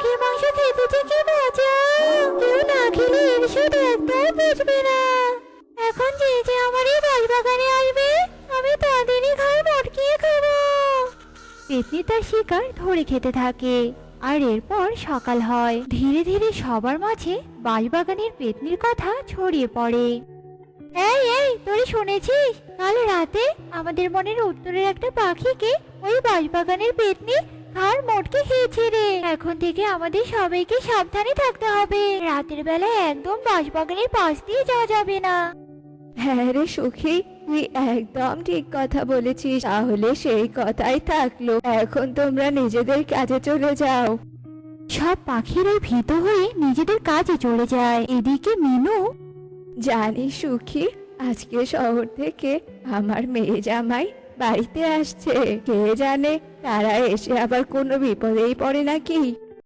পাখির মাংস যে কি মজা? কেউ না খেলে এর স্বাদ একদম বুঝবে না। এখন যে যে আমার এই বাগানে আসবে, আমি তাদেরই ঘাড় মটকিয়ে খাব। পেতনি তার শিকার ধরে খেতে থাকে, আর এরপর সকাল হয়। ধীরে ধীরে সবার মাঝে বাঁশবাগানের পেতনির কথা ছড়িয়ে পড়ে। এই এই, তোরে শুনেছিস? কাল রাতে আমাদের মনের উত্তরের একটা পাখিকে ওই বাঁশবাগানের পেতনি ঘাড় মোটকে খেয়েছে রে। এখন থেকে আমাদের সবাইকে সাবধানে থাকতে হবে। রাতের বেলায় একদম বাঁশবাগানের পাশ দিয়ে যাওয়া যাবে না। হ্যাঁ রে সুখী তুই একদম ঠিক কথা বলেছিস। তাহলে সেই কথাই থাকল। এখন তোমরা নিজেদের কাজে চলে যাও। সব পাখিরাই ভীত হয়ে নিজেদের কাজে চলে যায়। এদিকে মিনু জানি সুখী আজকে শহর থেকে আমার মেয়ে জামাই বাড়িতে আসছে। কে জানে তারা এসে আবার কোনো বিপদেই পড়ে নাকি?